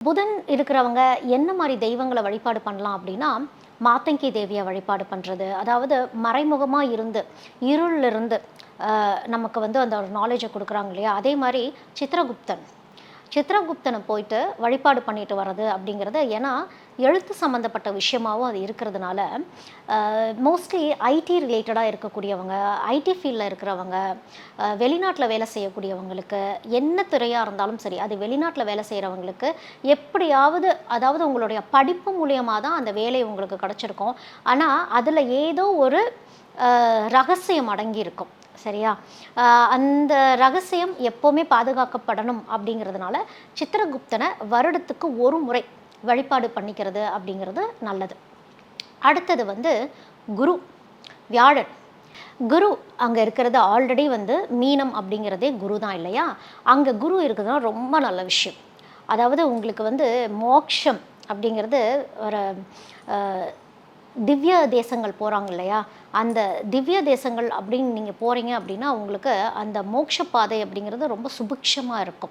புதன் இருக்கிறவங்க என்ன மாதிரி தெய்வங்களை வழிபாடு பண்ணலாம் அப்படின்னா மாத்தங்கி தேவியை வழிபாடு பண்ணுறது அதாவது மறைமுகமாக இருந்து இருளில் இருந்து நமக்கு வந்து அந்த ஒரு நாலேஜை கொடுக்குறாங்க இல்லையா? அதே மாதிரி சித்திரகுப்தன். சித்ரகுப்தனை போயிட்டு வழிபாடு பண்ணிட்டு வர்றது அப்படிங்கிறது ஏன்னா எழுத்து சம்மந்தப்பட்ட விஷயமாகவும் அது இருக்கிறதுனால மோஸ்ட்லி ஐடி ரிலேட்டடாக இருக்கக்கூடியவங்க ஐடி ஃபீல்டில் இருக்கிறவங்க வெளிநாட்டில் வேலை செய்யக்கூடியவங்களுக்கு என்ன துறையாக இருந்தாலும் சரி அது வெளிநாட்டில் வேலை செய்கிறவங்களுக்கு எப்படியாவது அதாவது உங்களுடைய படிப்பு மூலியமாக தான் அந்த வேலை உங்களுக்கு கிடச்சிருக்கும். ஆனால் அதில் ஏதோ ஒரு ரகசியம் அடங்கி இருக்கும். சரியா? அந்த ரகசியம் எப்போவுமே பாதுகாக்கப்படணும் அப்படிங்கிறதுனால சித்திரகுப்தனை வருடத்துக்கு ஒரு முறை வழிபாடு பண்ணிக்கிறது அப்படிங்கிறது நல்லது. அடுத்தது வந்து குரு வியாழன். குரு அங்கே இருக்கிறது ஆல்ரெடி வந்து மீனம் அப்படிங்கிறதே குரு தான் இல்லையா? அங்கே குரு இருக்கிறது ரொம்ப நல்ல விஷயம். அதாவது உங்களுக்கு வந்து மோக்ஷம் அப்படிங்கிறது ஒரு திவ்ய தேசங்கள் போகிறாங்க இல்லையா? அந்த திவ்ய தேசங்கள் அப்படின்னு நீங்கள் போகிறீங்க அப்படின்னா உங்களுக்கு அந்த மோட்ச பாதை அப்படிங்கிறது ரொம்ப சுபிக்ஷமாக இருக்கும்.